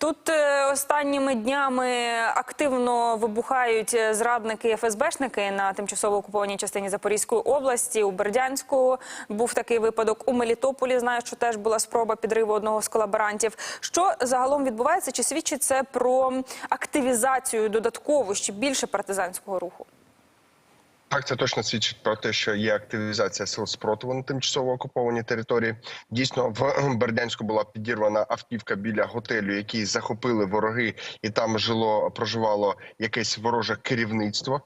Тут е, останніми днями активно вибухають е, зрадники ФСБшники на тимчасово окупованій частині Запорізької області. У Бердянську був такий випадок. У Мелітополі знаю, що теж була спроба підриву одного з колаборантів. Що загалом відбувається? Чи свідчить це про активізацію додаткову ще більше партизанського руху? Так, це точно свідчить про те, що є активізація сил спротиву на тимчасово окупованій території. Дійсно, в Бердянську була підірвана автівка біля готелю, який захопили вороги, і там жило проживало якесь вороже керівництво.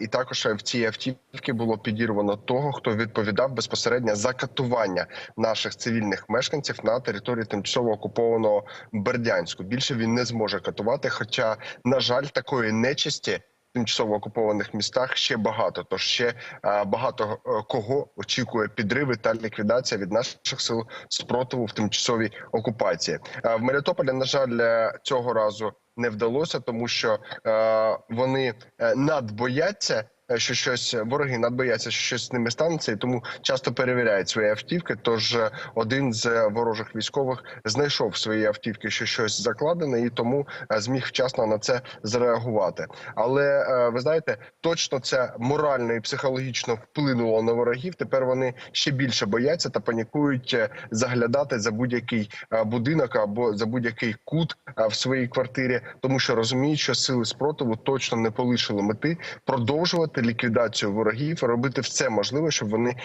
І також в цій автівці було підірвано того, хто відповідав безпосередньо за катування наших цивільних мешканців на території тимчасово окупованого Бердянську. Більше він не зможе катувати. Хоча, на жаль, такої нечисті тимчасово окупованих містах ще багато. Тож ще е, багато е, кого очікує підриви та ліквідація від наших сил спротиву в тимчасовій окупації. А В Мелітополі, на жаль, е, цього разу не вдалося, тому що е, вони е, надбояться. Е, Що щось вороги надбояться, що щось з ними станеться, і тому часто перевіряють свої автівки. Тож е, один з ворожих військових знайшов в своїй автівки, що щось закладене, і тому е, зміг вчасно на це зреагувати. Але е, ви знаєте, точно це морально і психологічно вплинуло на ворогів. Тепер вони ще більше бояться та панікують е, заглядати за будь-який е, будинок або за будь-який кут е, в своїй квартирі, тому що розуміють, що сили спротиву точно не полишили мети продовжувати ліквідацію ворогів, робити все можливе, щоб вони.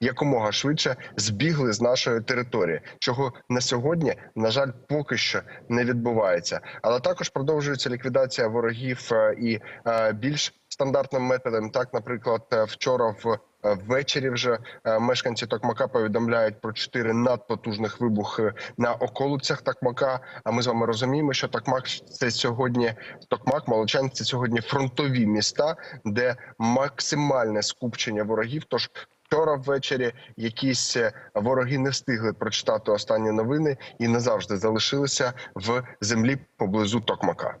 Якомога швидше збігли з нашої території, чого на сьогодні, на жаль, поки що не відбувається. Але також продовжується ліквідація ворогів е, і е, більш стандартним методом. Так, наприклад, е, вчора в Ввечері вже е, мешканці Токмака повідомляють про чотири надпотужних вибухи на околицях Токмака. А ми з вами розуміємо, що Токмак це сьогодні Токмак, Молочан це сьогодні фронтові міста, де максимальне скупчення ворогів. Тож Вчора ввечері якісь е, вороги не встигли прочитати останні новини і назавжди залишилися в землі поблизу Токмака.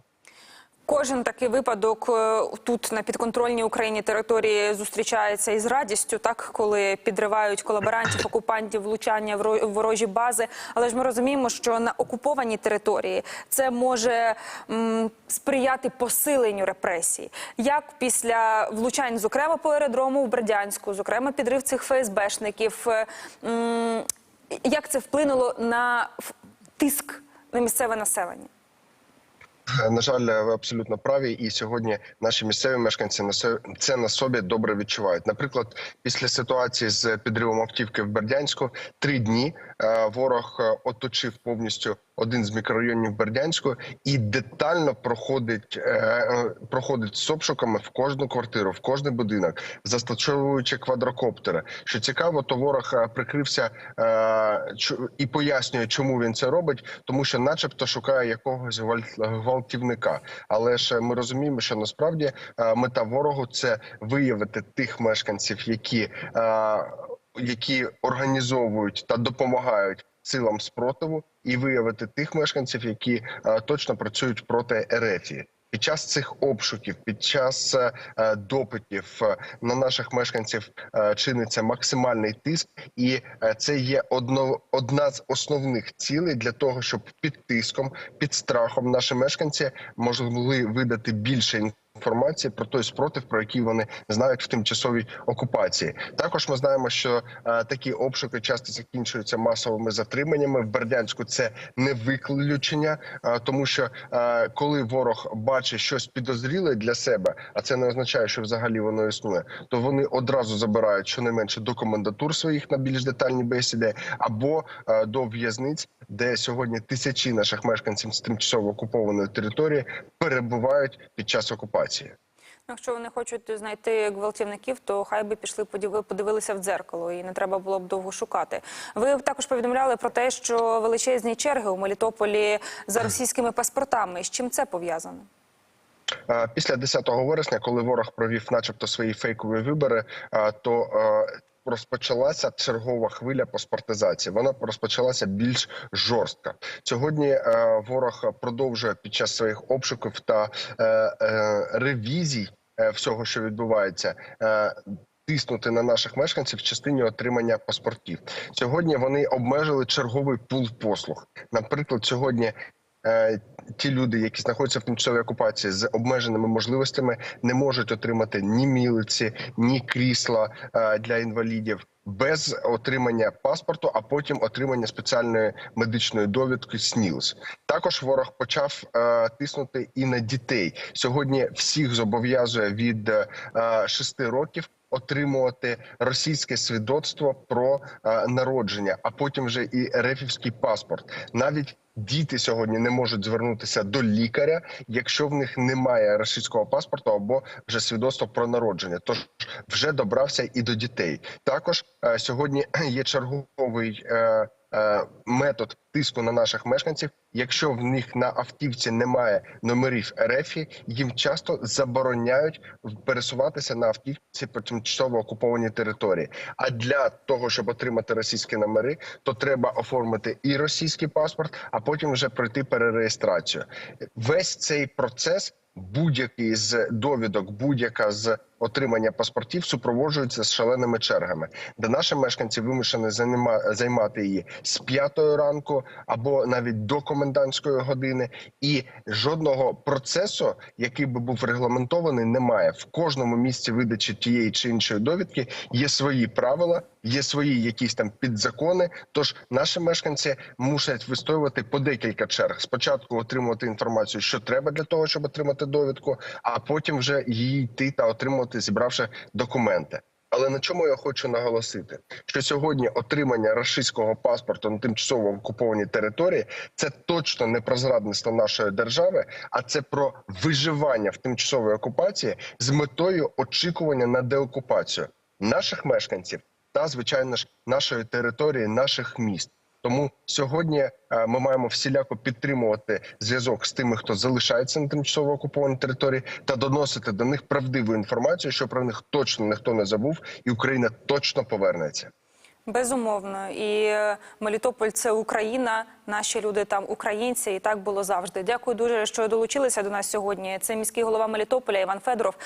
Кожен такий випадок е, тут на підконтрольній Україні території зустрічається із радістю, так коли підривають колаборантів, окупантів, влучання в ро- ворожі бази. Але ж ми розуміємо, що на окупованій території це може м, сприяти посиленню репресій. Як після влучань, зокрема по аеродрому в Бердянську, зокрема підрив цих ФСБшників, е, м, як це вплинуло на тиск на місцеве населення? На жаль, ви абсолютно праві, і сьогодні наші місцеві мешканці це на собі добре відчувають. Наприклад, після ситуації з підривом автівки в Бердянську три дні ворог е, оточив повністю один з мікрорайонів Бердянську і детально проходить е, е, проходить з обшуками в кожну квартиру, в кожний будинок, застосовуючи квадрокоптери. Що цікаво, то ворог е, прикрився е, і пояснює, чому він це робить, тому що, начебто, шукає якогось гвалтівника. Але ж ми розуміємо, що насправді е, мета ворогу це виявити тих мешканців, які, е, які організовують та допомагають. Силам спротиву і виявити тих мешканців, які е, точно працюють проти Ерефії. Під час цих обшуків, під час е, е, допитів на наших мешканців чиниться максимальний тиск, і це є одно, одна з основних цілей для того, щоб під тиском, під страхом наші мешканці могли видати більше інформації про той спротив, про який вони знають в тимчасовій окупації. Також ми знаємо, що е, такі обшуки часто закінчуються масовими затриманнями. В Бердянську це не виключення, е, тому що е, коли ворог бачить щось підозріле для себе, а це не означає, що взагалі воно існує, то вони одразу забирають щонайменше до комендатур своїх на більш детальні бесіди або е, до в'язниць, де сьогодні тисячі наших мешканців з тимчасово окупованої території перебувають під час окупації. Ну, Якщо вони хочуть знайти гвалтівників, то хай би пішли подиви- подивилися в дзеркало, і не треба було б довго шукати. Ви також повідомляли про те, що величезні черги у Мелітополі за російськими паспортами. З чим це пов'язано? Після 10 вересня, коли ворог провів, начебто, свої фейкові вибори, то розпочалася чергова хвиля паспортизації. Вона розпочалася більш жорстко. Сьогодні е, ворог продовжує під час своїх обшуків та е, е, ревізій всього, що відбувається. Тиснути на наших мешканців в частині отримання паспортів сьогодні. Вони обмежили черговий пул послуг. Наприклад, сьогодні ті люди, які знаходяться в тимчасовій окупації з обмеженими можливостями, не можуть отримати ні мілиці, ні крісла е, для інвалідів. Без отримання паспорту, а потім отримання спеціальної медичної довідки СНІЛС. Також ворог почав е, тиснути і на дітей. Сьогодні всіх зобов'язує від е, 6 років отримувати російське свідоцтво про е, народження, а потім вже і рефівський паспорт. Навіть діти сьогодні не можуть звернутися до лікаря, якщо в них немає російського паспорту або вже свідоцтва про народження. Тож вже добрався і до дітей. Також е, сьогодні є черговий. Е, Метод тиску на наших мешканців, якщо в них на автівці немає номерів РФі, їм часто забороняють пересуватися на автівці по тимчасово окупованій території. А для того, щоб отримати російські номери, то треба оформити і російський паспорт, а потім вже пройти перереєстрацію. Весь цей процес. Будь-який з довідок, будь-яка з отримання паспортів супроводжується з шаленими чергами, де наші мешканці вимушені займати її з п'ятої ранку або навіть до комендантської години, і жодного процесу, який би був регламентований, немає. В кожному місці видачі тієї чи іншої довідки є свої правила, є свої якісь там підзакони. Тож наші мешканці мусять вистоювати по декілька черг. Спочатку отримувати інформацію, що треба для того, щоб отримати довідку, а потім вже її йти та отримувати, зібравши документи. Але на чому я хочу наголосити, що сьогодні отримання рашистського паспорту на тимчасово окупованій території це точно не про зрадництво нашої держави, а це про виживання в тимчасовій окупації з метою очікування на деокупацію наших мешканців та звичайно ж нашої території, наших міст. Тому сьогодні е, ми маємо всіляко підтримувати зв'язок з тими, хто залишається на тимчасово окупованій території, та доносити до них правдиву інформацію, що про них точно ніхто не забув, і Україна точно повернеться. Безумовно, і е, Мелітополь це Україна. Наші люди там українці, і так було завжди. Дякую дуже, що долучилися до нас сьогодні. Це міський голова Мелітополя Іван Федоров.